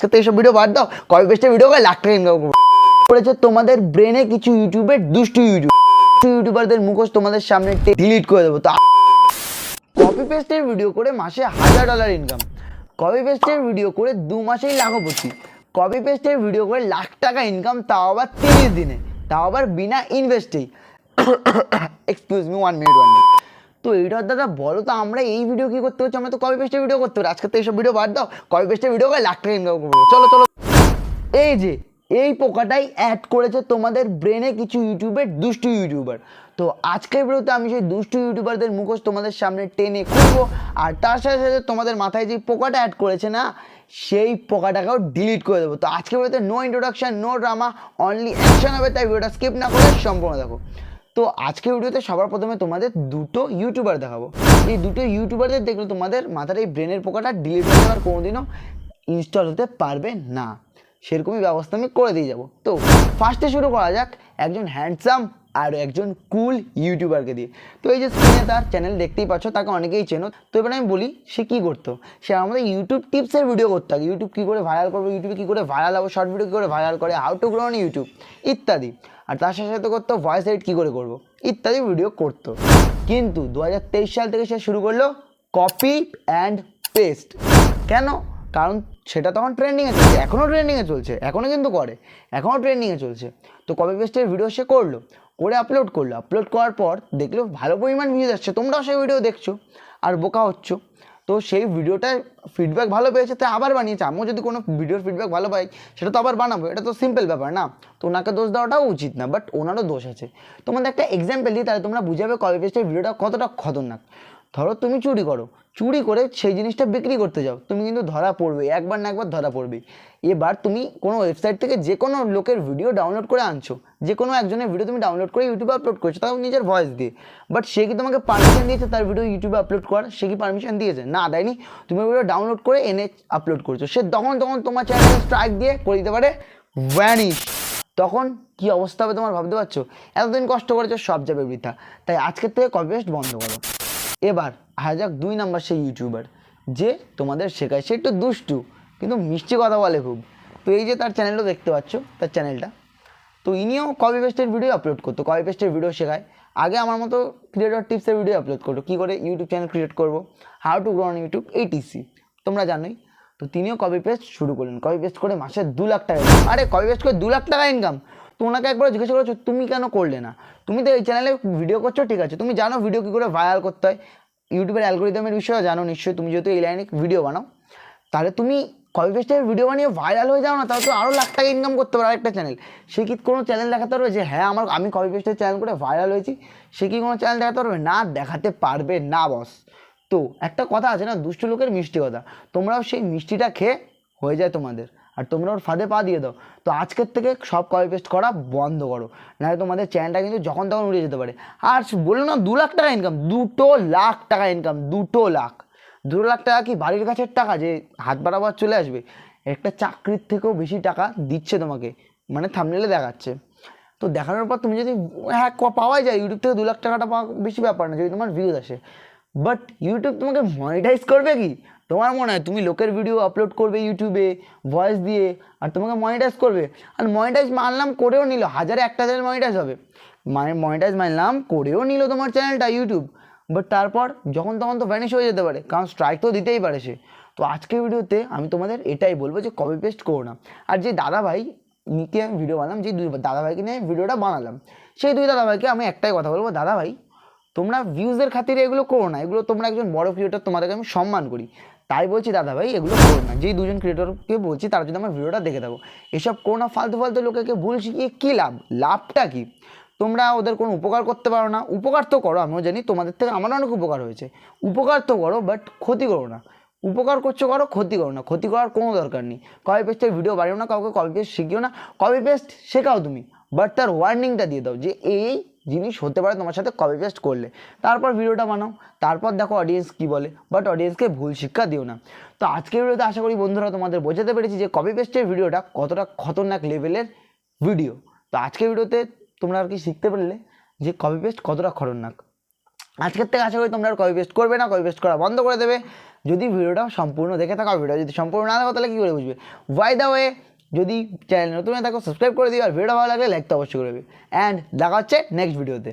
তো এইসব ভিডিও বাদ দাও। কপি পেস্টের ভিডিও করে লাখ টাকা ইনকাম করব। করেছে তোমাদের ব্রেনে কিছু ইউটিউবের দুষ্টু ইউটিউব ইউটিউবারদের মুখোশ তোমাদের সামনে ডিলিট করে দেবো। তো কপি পেস্টের ভিডিও করে মাসে হাজার ডলার ইনকাম কপি পেস্টের ভিডিও করে দু মাসেই লাখপতি কপি পেস্টের ভিডিও করে লাখ টাকা ইনকাম তাও আবার তিরিশ দিনে। তাও আবার বিনা ইনভেস্টেই excuse me one minute one minute তো এইটার দাদা বলো তো, আমরা এই ভিডিও কি করতে হচ্ছে আমরা তো কপি পেস্টের ভিডিও করতে পারি। আজকে তো এইসব ভিডিও বাদ দাও। কপি পেস্টের ভিডিও করে লাখ টাকা ইনকাম করব। চলো চলো। এই যে, এই পোকাটাই অ্যাড করেছে তোমাদের ব্রেনে কিছু ইউটিউবের দুষ্টু ইউটিউবার তো আজকের ভিডিওতে আমি সেই দুষ্টু ইউটিউবারদের মুখোশ তোমাদের সামনে টেনে খুলবো। আর তার সাথে সাথে তোমাদের মাথায় যে পোকাটা অ্যাড করেছে না, সেই পোকাটাকেও ডিলিট করে দেবো। তো আজকের ভিডিওতে no introduction no drama only action হবে। তাই ভিডিওটা স্কিপ না করে সম্পূর্ণ দেখো। তো আজকে ভিডিওতে সবার প্রথমে তোমাদের দুটো ইউটিউবার দেখাবো। এই দুটো ইউটিউবারদের দেখলে তোমাদের মাথার এই ব্রেনের পোকাটা ডিলিট হয়ে যাওয়ার কোনোদিনও ইনস্টল হতে পারবে না। সেরকমই ব্যবস্থা আমি করে দিয়ে যাব। তো ফার্স্টে শুরু করা যাক একজন হ্যান্ডসাম আর একজন কুল ইউটিউবারকে দিয়ে। তো এই যে স্ক্রিনে তার চ্যানেল দেখতেই পাচ্ছ, তাকে অনেকেই চেনো। তো এবার আমি বলি, সে কী করতো? সে আমাদের ইউটিউব টিপসের ভিডিও করতো আগে। ইউটিউব কী করে ভাইরাল করব ইউটিউবে কী করে ভাইরাল হব শর্ট ভিডিও কী করে ভাইরাল করে how to grow on YouTube ইত্যাদি। আর তার সাথে সাথে করতো ভয়েস এডিট কী করে করব? ইত্যাদি ভিডিও করতো। কিন্তু দু হাজার তেইশ সাল থেকে সে শুরু করল কপি অ্যান্ড পেস্ট কেন? কারণ সেটা তখন ট্রেন্ডিংয়ে চলছে। এখনও ট্রেন্ডিংয়ে চলছে। এখনও কিন্তু করে। এখনও ট্রেন্ডিংয়ে চলছে। তো কপি পেস্টের ভিডিও সে করল। করে আপলোড করল। আপলোড করার পর দেখল ভালো পরিমাণ ভিউজ আসছে। তোমরাও সেই ভিডিও দেখছ। আর বোকা হচ্ছ। তো সেই ভিডিওটার ফিডব্যাক ভালো পেয়েছে, তাই আবার বানিয়েছে। আমিও যদি কোনো ভিডিওর ফিডব্যাক ভালো পাই, সেটা তো আবার বানাবো। এটা তো সিম্পল ব্যাপার না। তো ওনাকে দোষ দেওয়াটাও উচিত না বাট ওনারও দোষ আছে। তোমাদের একটা এক্সাম্পল দিই, তাহলে তোমরা বুঝাবে কলেজের ভিডিওটা কতটা খতরনাক। ধরো তুমি চুরি করো, চুরি করে সেই জিনিসটা বিক্রি করতে যাও, তুমি কিন্তু ধরা পড়বে, একবার না একবার ধরা পড়বে। এবার তুমি কোনো ওয়েবসাইট থেকে যে কোনো লোকের ভিডিও ডাউনলোড করে আনছো যে কোনো একজনের ভিডিও তুমি ডাউনলোড করে ইউটিউবে আপলোড করছ, তাও নিজের ভয়েস দিয়ে। বাট সে কি তোমাকে পারমিশন দিয়েছে তার ভিডিও ইউটিউবে আপলোড করার? সে কি পারমিশন দিয়েছে? না, দেয়নি। তুমি ভিডিও ডাউনলোড করে এনে আপলোড করছ। সে তখন তখন তোমার চ্যানেলে স্ট্রাইক দিয়ে করে দিতে পারে ভ্যানিশ তখন কি অবস্থা হবে তোমার ভাবতে পারছ? এতদিন কষ্ট করেছ, সব যাবে বৃথা। তাই আজকের থেকে কপি পেস্ট বন্ধ করো। এবার আসা যাক, দুই নাম্বার সেই ইউটিউবার যে তোমাদের শেখায়। সে একটু দুষ্টু, কিন্তু মিষ্টি কথা বলে খুব। তো এই যে তার চ্যানেলও দেখতে পাচ্ছ, তার চ্যানেলটা তো ইনিও কপি পেস্টের ভিডিও আপলোড করতো কপি পেস্টের ভিডিও শেখায়। আগে আমার মতো ক্রিয়েটর টিপসের ভিডিও আপলোড করতো, কী করে ইউটিউব চ্যানেল ক্রিয়েট করব how to grow on YouTube etc তোমরা জানোই। তো তিনিও কপি পেস্ট শুরু করলেন কপি পেস্ট করে মাসে দু লাখ টাকা। আরে কপি পেস্ট করে দু লাখ টাকা ইনকাম তো ওনাকে একবার জিজ্ঞাসা করেছ, তুমি কেন করলে না? তুমি তো এই চ্যানেলে ভিডিও করছ, ঠিক আছে। তুমি জানো ভিডিও কী করে ভাইরাল করতে হয়। ইউটিউবের অ্যালগোরিদমের বিষয়ে জানো নিশ্চয়ই, তুমি যেহেতু এই লাইনে ভিডিও বানাও। তাহলে তুমি কপি পেস্টের ভিডিও বানিয়ে ভাইরাল হয়ে যাও না, তাহলে তো আরও লাখ টাকা ইনকাম করতে পারো আরেকটা চ্যানেল সে কি কোনো চ্যানেল দেখাতে পারবে যে হ্যাঁ আমার, আমি কপি পেস্টের চ্যানেল করে ভাইরাল হয়েছি সে কি কোনো চ্যানেল দেখাতে পারবে? না, দেখাতে পারবে না বস তো, একটা কথা আছে না, দুষ্ট লোকের মিষ্টি কথা। তোমরাও সেই মিষ্টিটা খেয়ে হয়ে যায় তোমাদের। আর তোমরা ওর ফাঁদে পা দিয়ে দাও। তো আজকের থেকে সব কপি পেস্ট করা বন্ধ করো। নাহলে তোমাদের চ্যানেলটা কিন্তু যখন তখন উড়ে যেতে পারে। আর বলল না দু লাখ টাকা ইনকাম দুটো লাখ টাকা ইনকাম দুটো লাখ। দু লাখ টাকা কি বাড়ির কাছের টাকা যে হাত বাড়াবার চলে আসবে? একটা চাকরির থেকেও বেশি টাকা দিচ্ছে তোমাকে। মানে থামনেলে দেখাচ্ছে। তো দেখানোর পর তুমি যদি হ্যাঁ পাওয়াই যায়। ইউটিউব থেকে দু লাখ টাকাটা পাওয়া বেশি ব্যাপার না। যদি তোমার ভিউজ আসে। বাট ইউটিউব তোমাকে মনিটাইজ করবে কি? তোমার মনে হয় তুমি লোকের ভিডিও আপলোড করবে ইউটিউবে ভয়েস দিয়ে, আর তোমাকে মনিটাইজ করবে। আর মনিটাইজ মানলাম করেও নিল, হাজারে একটা চ্যানেল মনিটাইজ হবে। মানে মনিটাইজ মানলাম করেও নিল তোমার চ্যানেলটা ইউটিউব বাট তারপর যখন তখন তো ভ্যানিশ হয়ে যেতে পারে, কারণ স্ট্রাইক তো দিতেই পারে সে। তো আজকের ভিডিওতে আমি তোমাদের এটাই বলব যে কপি পেস্ট করো না। আর যে দাদা ভাই নিকে আমি ভিডিও বানালাম, যে দুই দাদা ভাইকে নিয়ে ভিডিওটা বানালাম, সেই দুই দাদা ভাইকে আমি একটাই কথা বলব দাদা ভাই তোমরা ভিউজের খাতিরে এগুলো করো না, এগুলো তোমরা একজন বড় ক্রিয়েটর তোমাদেরকে আমি সম্মান করি। তাই বলছি দাদা ভাই, এগুলো করো না। যেই দুজন ক্রিয়েটরকে বলছি, তারা যদি আমার ভিডিওটা দেখে থাকো। এসব করো না ফালতু ফালতু লোকেকে ভুল শিখিয়ে কী লাভ? লাভটা কী? তোমরা ওদের কোনো উপকার করতে পারো না। উপকার তো করো, আমিও জানি তোমাদের থেকে আমারও অনেক উপকার হয়েছে। উপকার তো করো বাট ক্ষতি করো না। উপকার করছ করো, ক্ষতি করো না। ক্ষতি করার কোনো দরকার নেই। কপি পেস্টের ভিডিও বাড়িও না, কাউকে কপি পেস্ট শিখিও না। কপি পেস্ট শেখাও তুমি বাট তার ওয়ার্নিংটা দিয়ে দাও যে এই জিনিস হতে পারে তোমার সাথে কপি পেস্ট করলে। তারপর ভিডিওটা বানাও। তারপর দেখো অডিয়েন্স কী বলে। বাট অডিয়েন্সকে ভুল শিক্ষা দিও না। তো আজকের ভিডিওতে আশা করি বন্ধুরা তোমাদের বোঝাতে পেরেছি যে কপি পেস্টের ভিডিওটা কতটা খতরনাক লেভেলের ভিডিও তো আজকের ভিডিওতে তোমরা আর কি শিখতে পারলে যে কপি পেস্ট কতটা খতরনাক। আজকের থেকে আশা করি তোমরা আর কপি পেস্ট করবে না কপি পেস্ট করা বন্ধ করে দেবে। যদি ভিডিওটা সম্পূর্ণ দেখে থাকো ভিডিও যদি সম্পূর্ণ না দেখো, তাহলে কী করে বুঝবে? ওয়াই দা ওয়ে যদি চ্যানেল নতুন থাকো সাবস্ক্রাইব করে দিও আর ভিডিও ভালো লাগলে লাইক তো অবশ্যই করবে অ্যান্ড দেখা হচ্ছে নেক্সট ভিডিওতে